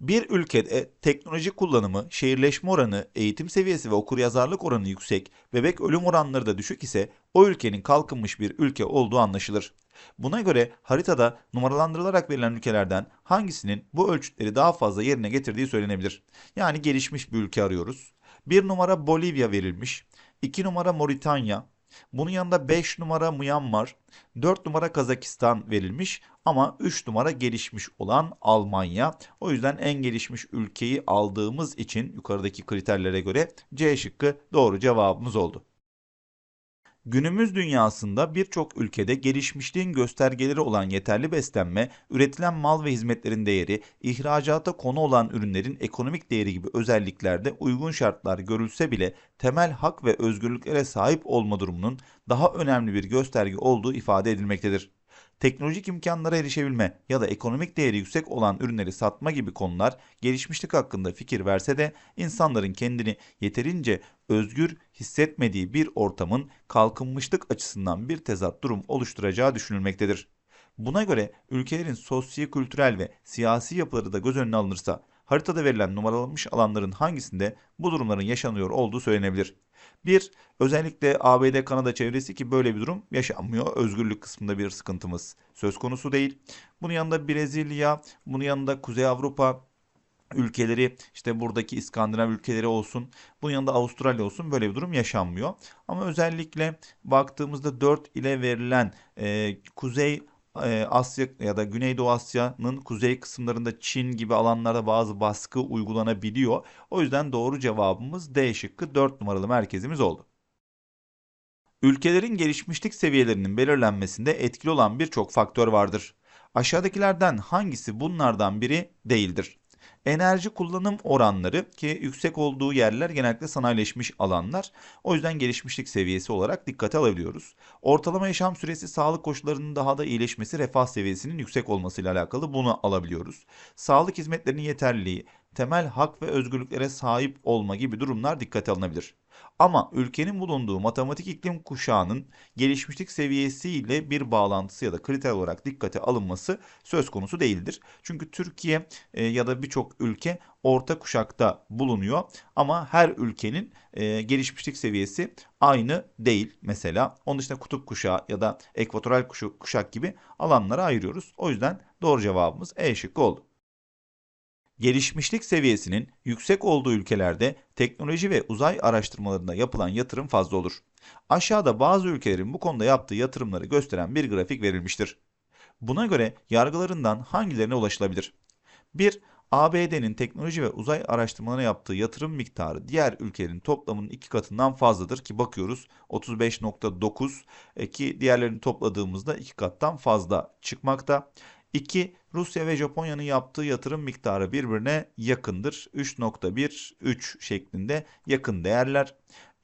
Bir ülkede teknoloji kullanımı, şehirleşme oranı, eğitim seviyesi ve okuryazarlık oranı yüksek, bebek ölüm oranları da düşük ise o ülkenin kalkınmış bir ülke olduğu anlaşılır. Buna göre haritada numaralandırılarak verilen ülkelerden hangisinin bu ölçütleri daha fazla yerine getirdiği söylenebilir. Yani gelişmiş bir ülke arıyoruz. Bir numara Bolivya verilmiş, iki numara Moritanya, bunun yanında 5 numara Myanmar, 4 numara Kazakistan verilmiş ama 3 numara gelişmiş olan Almanya. O yüzden en gelişmiş ülkeyi aldığımız için yukarıdaki kriterlere göre C şıkkı doğru cevabımız oldu. Günümüz dünyasında birçok ülkede gelişmişliğin göstergeleri olan yeterli beslenme, üretilen mal ve hizmetlerin değeri, ihracata konu olan ürünlerin ekonomik değeri gibi özelliklerde uygun şartlar görülse bile temel hak ve özgürlüklere sahip olma durumunun daha önemli bir gösterge olduğu ifade edilmektedir. Teknolojik imkanlara erişebilme ya da ekonomik değeri yüksek olan ürünleri satma gibi konular gelişmişlik hakkında fikir verse de insanların kendini yeterince özgür hissetmediği bir ortamın kalkınmışlık açısından bir tezat durum oluşturacağı düşünülmektedir. Buna göre ülkelerin sosyo-kültürel ve siyasi yapıları da göz önüne alınırsa haritada verilen numaralanmış alanların hangisinde bu durumların yaşanıyor olduğu söylenebilir. Bir, özellikle ABD Kanada çevresi ki böyle bir durum yaşanmıyor. Özgürlük kısmında bir sıkıntımız söz konusu değil. Bunun yanında Brezilya, bunun yanında Kuzey Avrupa ülkeleri işte buradaki İskandinav ülkeleri olsun bunun yanında Avustralya olsun böyle bir durum yaşanmıyor. Ama özellikle baktığımızda 4 ile verilen e, Kuzey Asya ya da Güneydoğu Asya'nın kuzey kısımlarında Çin gibi alanlarda bazı baskı uygulanabiliyor. O yüzden doğru cevabımız D şıkkı 4 numaralı merkezimiz oldu. Ülkelerin gelişmişlik seviyelerinin belirlenmesinde etkili olan birçok faktör vardır. Aşağıdakilerden hangisi bunlardan biri değildir? Enerji kullanım oranları ki yüksek olduğu yerler genellikle sanayileşmiş alanlar. O yüzden gelişmişlik seviyesi olarak dikkate alabiliyoruz. Ortalama yaşam süresi sağlık koşullarının daha da iyileşmesi refah seviyesinin yüksek olmasıyla alakalı bunu alabiliyoruz. Sağlık hizmetlerinin yeterliliği, temel hak ve özgürlüklere sahip olma gibi durumlar dikkate alınabilir. Ama ülkenin bulunduğu matematik iklim kuşağının gelişmişlik seviyesiyle bir bağlantısı ya da kriter olarak dikkate alınması söz konusu değildir. Çünkü Türkiye e, ya da birçok ülke orta kuşakta bulunuyor ama her ülkenin e, gelişmişlik seviyesi aynı değil mesela. Onun dışında kutup kuşağı ya da ekvatoral kuşak gibi alanlara ayırıyoruz. O yüzden doğru cevabımız E şıkkı oldu. Gelişmişlik seviyesinin yüksek olduğu ülkelerde teknoloji ve uzay araştırmalarında yapılan yatırım fazla olur. Aşağıda bazı ülkelerin bu konuda yaptığı yatırımları gösteren bir grafik verilmiştir. Buna göre yargılarından hangilerine ulaşılabilir? 1. ABD'nin teknoloji ve uzay araştırmalarına yaptığı yatırım miktarı diğer ülkelerin toplamının iki katından fazladır ki bakıyoruz 35.9 e, ki diğerlerini topladığımızda iki kattan fazla çıkmakta. 2. Rusya ve Japonya'nın yaptığı yatırım miktarı birbirine yakındır. 3.1, 3 şeklinde yakın değerler.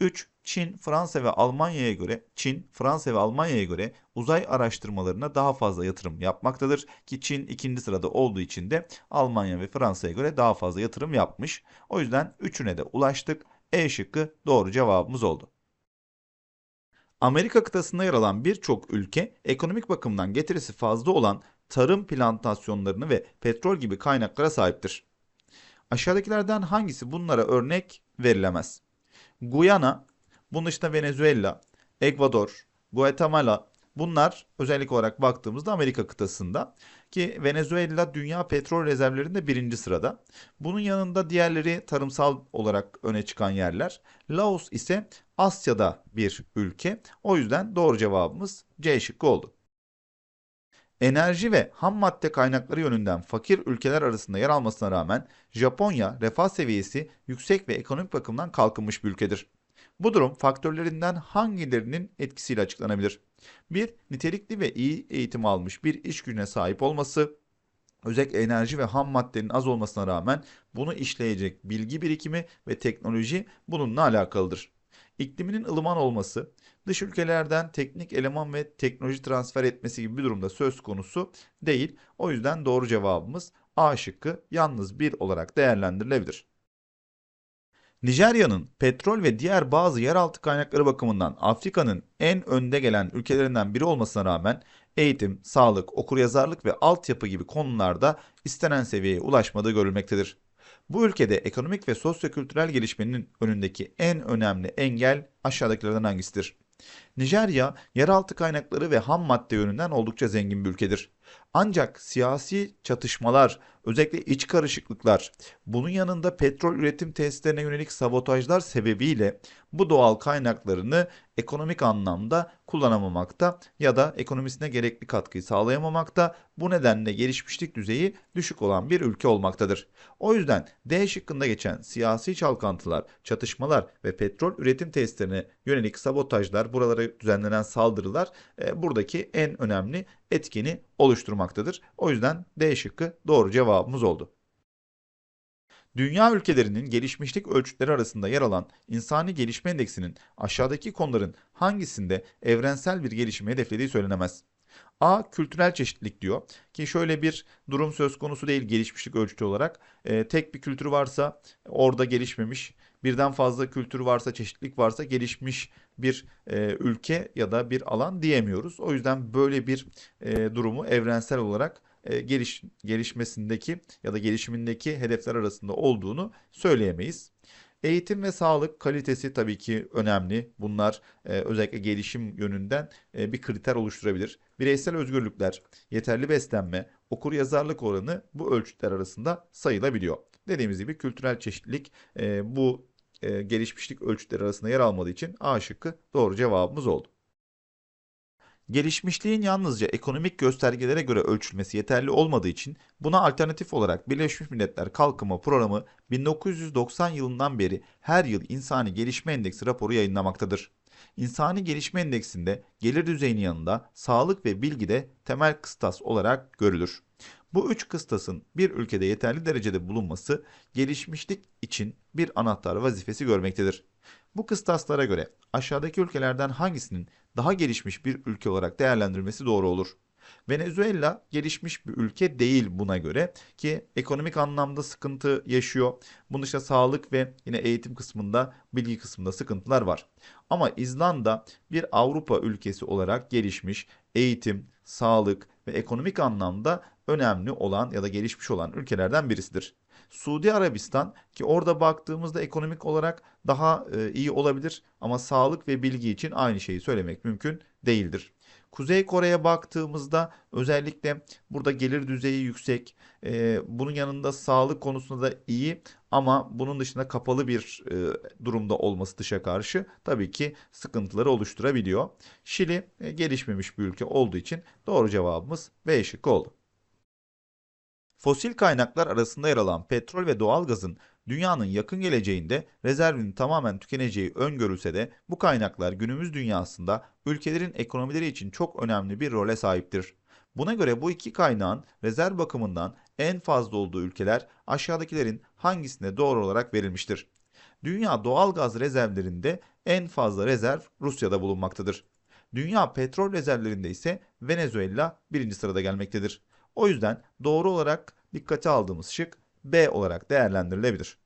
3. Çin, Fransa ve Almanya'ya göre Çin, Fransa ve Almanya'ya göre uzay araştırmalarına daha fazla yatırım yapmaktadır ki Çin ikinci sırada olduğu için de Almanya ve Fransa'ya göre daha fazla yatırım yapmış. O yüzden üçüne de ulaştık. E şıkkı doğru cevabımız oldu. Amerika kıtasında yer alan birçok ülke ekonomik bakımdan getirisi fazla olan tarım plantasyonlarını ve petrol gibi kaynaklara sahiptir. Aşağıdakilerden hangisi bunlara örnek verilemez? Guyana, bunun dışında Venezuela, Ekvador, Guatemala bunlar özellik olarak baktığımızda Amerika kıtasında ki Venezuela dünya petrol rezervlerinde birinci sırada. Bunun yanında diğerleri tarımsal olarak öne çıkan yerler. Laos ise Asya'da bir ülke. O yüzden doğru cevabımız C şıkkı oldu. Enerji ve ham madde kaynakları yönünden fakir ülkeler arasında yer almasına rağmen Japonya refah seviyesi yüksek ve ekonomik bakımdan kalkınmış bir ülkedir. Bu durum faktörlerinden hangilerinin etkisiyle açıklanabilir? 1. Nitelikli ve iyi eğitim almış bir iş gücüne sahip olması, özellikle enerji ve ham maddenin az olmasına rağmen bunu işleyecek bilgi birikimi ve teknoloji bununla alakalıdır. İkliminin ılıman olması, dış ülkelerden teknik eleman ve teknoloji transfer etmesi gibi bir durumda söz konusu değil. O yüzden doğru cevabımız A şıkkı yalnız bir olarak değerlendirilebilir. Nijerya'nın petrol ve diğer bazı yeraltı kaynakları bakımından Afrika'nın en önde gelen ülkelerinden biri olmasına rağmen eğitim, sağlık, okuryazarlık ve altyapı gibi konularda istenen seviyeye ulaşmadığı görülmektedir. Bu ülkede ekonomik ve sosyokültürel gelişmenin önündeki en önemli engel aşağıdakilerden hangisidir? Nijerya, yeraltı kaynakları ve ham madde yönünden oldukça zengin bir ülkedir. Ancak siyasi çatışmalar, özellikle iç karışıklıklar, bunun yanında petrol üretim tesislerine yönelik sabotajlar sebebiyle bu doğal kaynaklarını ekonomik anlamda kullanamamakta ya da ekonomisine gerekli katkıyı sağlayamamakta. Bu nedenle gelişmişlik düzeyi düşük olan bir ülke olmaktadır. O yüzden D şıkkında geçen siyasi çalkantılar, çatışmalar ve petrol üretim tesislerine yönelik sabotajlar, buralara düzenlenen saldırılar e, buradaki en önemli etkeni oluşturmaktadır. O yüzden D şıkkı doğru cevabımız oldu. Dünya ülkelerinin gelişmişlik ölçütleri arasında yer alan insani gelişme endeksinin aşağıdaki konuların hangisinde evrensel bir gelişimi hedeflediği söylenemez. A. Kültürel çeşitlilik diyor ki şöyle bir durum söz konusu değil gelişmişlik ölçütü olarak. E, tek bir kültür varsa orada gelişmemiş, birden fazla kültür varsa, çeşitlilik varsa gelişmiş bir e, ülke ya da bir alan diyemiyoruz. O yüzden böyle bir e, durumu evrensel olarak e, geliş, gelişmesindeki ya da gelişimindeki hedefler arasında olduğunu söyleyemeyiz. Eğitim ve sağlık kalitesi tabii ki önemli. Bunlar e, özellikle gelişim yönünden e, bir kriter oluşturabilir. Bireysel özgürlükler, yeterli beslenme, okur yazarlık oranı bu ölçütler arasında sayılabiliyor. Dediğimiz gibi kültürel çeşitlilik e, bu e, gelişmişlik ölçütleri arasında yer almadığı için A şıkkı doğru cevabımız oldu. Gelişmişliğin yalnızca ekonomik göstergelere göre ölçülmesi yeterli olmadığı için buna alternatif olarak Birleşmiş Milletler Kalkınma Programı 1990 yılından beri her yıl İnsani Gelişme Endeksi raporu yayınlamaktadır. İnsani Gelişme Endeksinde gelir düzeyinin yanında sağlık ve bilgi de temel kıstas olarak görülür. Bu üç kıstasın bir ülkede yeterli derecede bulunması gelişmişlik için bir anahtar vazifesi görmektedir. Bu kıstaslara göre aşağıdaki ülkelerden hangisinin daha gelişmiş bir ülke olarak değerlendirilmesi doğru olur? Venezuela gelişmiş bir ülke değil buna göre ki ekonomik anlamda sıkıntı yaşıyor. Bunun dışında sağlık ve yine eğitim kısmında, bilgi kısmında sıkıntılar var. Ama İzlanda bir Avrupa ülkesi olarak gelişmiş, eğitim, sağlık ve ekonomik anlamda önemli olan ya da gelişmiş olan ülkelerden birisidir. Suudi Arabistan ki orada baktığımızda ekonomik olarak daha e, iyi olabilir ama sağlık ve bilgi için aynı şeyi söylemek mümkün değildir. Kuzey Kore'ye baktığımızda özellikle burada gelir düzeyi yüksek, e, bunun yanında sağlık konusunda da iyi ama bunun dışında kapalı bir e, durumda olması dışa karşı tabii ki sıkıntıları oluşturabiliyor. Şili e, gelişmemiş bir ülke olduğu için doğru cevabımız B şıkkı oldu. Fosil kaynaklar arasında yer alan petrol ve doğalgazın dünyanın yakın geleceğinde rezervinin tamamen tükeneceği öngörülse de bu kaynaklar günümüz dünyasında ülkelerin ekonomileri için çok önemli bir role sahiptir. Buna göre bu iki kaynağın rezerv bakımından en fazla olduğu ülkeler aşağıdakilerin hangisine doğru olarak verilmiştir? Dünya doğal gaz rezervlerinde en fazla rezerv Rusya'da bulunmaktadır. Dünya petrol rezervlerinde ise Venezuela birinci sırada gelmektedir. O yüzden doğru olarak dikkate aldığımız şık B olarak değerlendirilebilir.